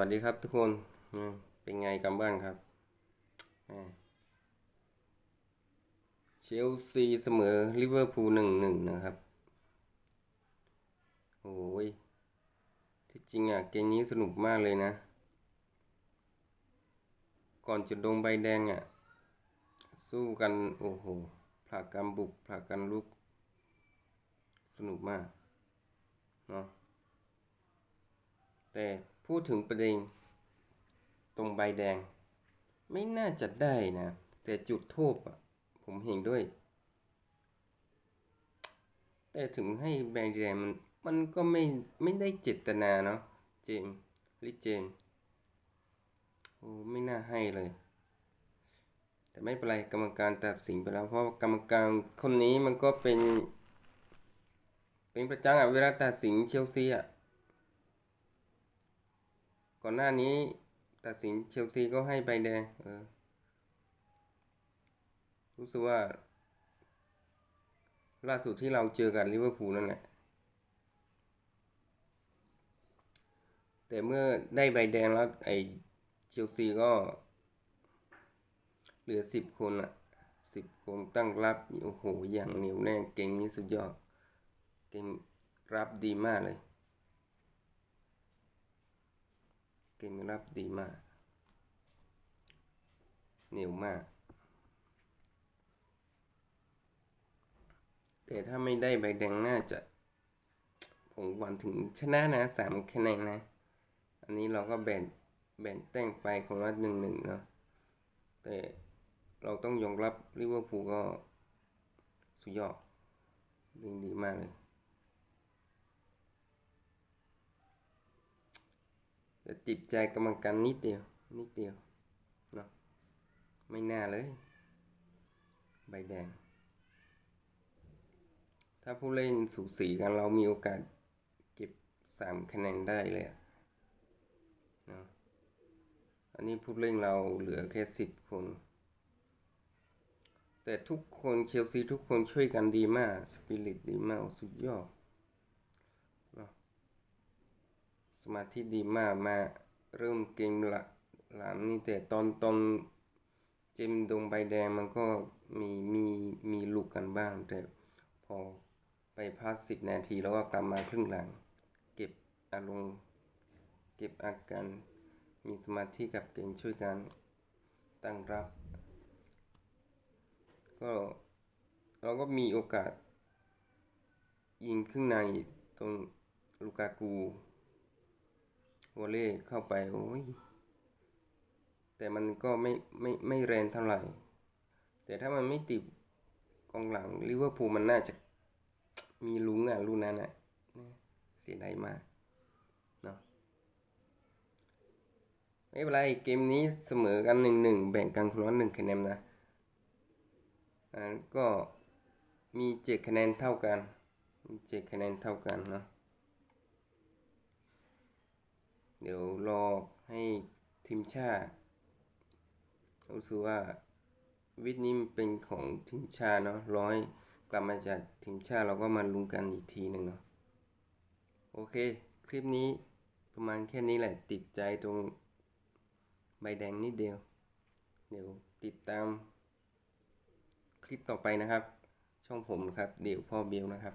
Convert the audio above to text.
วัสดีครับทุกคนเป็นไงกันบ้างครับเชลซีเสมอลิเวอร์พูลหนึ่งหนึ่งนะครับโอ้ยที่จริงอะเกมนี้สนุกมากเลยนะ ก่อนจะโดนใบแดงอะ สู้กันโอ้โหผลักกันบุกผลักกันลุก สนุกมากเนาะแต่ พูดถึงประเด็นตรงใบแดง ไม่น่าจะได้นะ แต่จุดโทษอะ ผมเห็นด้วย แต่ถึงให้ใบแดงมันมันก็ไม่ไม่ได้เจตนาเนาะเจมลิเจมโอ้ไม่น่าให้เลย แต่ไม่เป็นไรกรรมการตัดสินไปแล้วเพราะกรรมการคนนี้มันก็เป็น เป็นประจังอะเวลาตัดสินเชลซีอะ ก่อนหน้านี้ตัดสินเชลซีก็ให้ใบแดง เออ รู้สึกว่า ล่าสุดที่เราเจอกับลิเวอร์พูลนั่นแหละ แต่เมื่อได้ใบแดงแล้วไอ้เชลซีก็ เหลือสิบคนอะสิบคนตั้งรับ โอ้โห อย่างเหนียวแน่เก่งนี่สุดยอด เก่งรับดีมากเลย เก่งรับดีมากเหนียวมาก แต่ถ้าไม่ได้ใบแดงน่าจะ ผมหวังถึงชนะนะสามคะแนนนะ อันนี้เราก็แบ่งแบ่งแต้งไปของละหนึ่งหนึ่งเนาะแต่เราต้องยอมรับลิเวอร์พูลก็สุดยอดดีดีมากเลย แต่ติดใจกรรมการนิดเดียว นิดเดียวเนาะไม่น่าเลย ใบแดง ถ้าผู้เล่นสูสีกันเรามีโอกาสเก็บสามคะแนนได้เลยเนาะอันนี้ผู้เล่นเราเหลือแค่สิบคน แต่ทุกคนเชลซีทุกคนช่วยกันดีมาก สปิริตดีมาก สุดยอดเนาะ สมาธิดีมากมาเริ่มเกมละหลามนี่แต่ตอนตอนเจมดงใบแดงมันก็มีมีมีลุกกันบ้าง แต่พอไปพักสิบนาทีแล้วก็กลับมาครึ่งหลัง เก็บอารมณ์เก็บอาการมีสมาธิกับเกมช่วยกันตั้งรับ ก็เราก็มีโอกาสยิงครึ่งในตรงลูกากู วอลเล่เข้าไปโอ้ยแต่มันก็ไม่ไม่ไม่แรงเท่าไหร่ แต่ถ้ามันไม่ติดกองหลังลิเวอร์พูลมันน่าจะมีลุ้งอะลูกนั้นอะเสียดายมากเนาะไม่เป็นไรเกมนี้เสมอกันหนึ่งหนึ่งแบ่งกันคนละหนึ่งคะแนนนะอ่าก็มีเจ็ดคะแนนเท่ากันเจ็ดคะแนนเท่ากันเนาะ เดี๋ยวรอให้ทีมชาติรู้สึกว่าวิทย์นี้เป็นของทีมชาติเนาะร้อยกลับมาจากทีมชาติเราก็มาลุ้นกันอีกทีหนึ่งเนาะโอเค คลิปนี้ประมาณแค่นี้แหละติดใจตรงใบแดงนิดเดียว เดี๋ยวติดตามคลิปต่อไปนะครับ ช่องผมครับ เดี๋ยวพ่อเบลนะครับ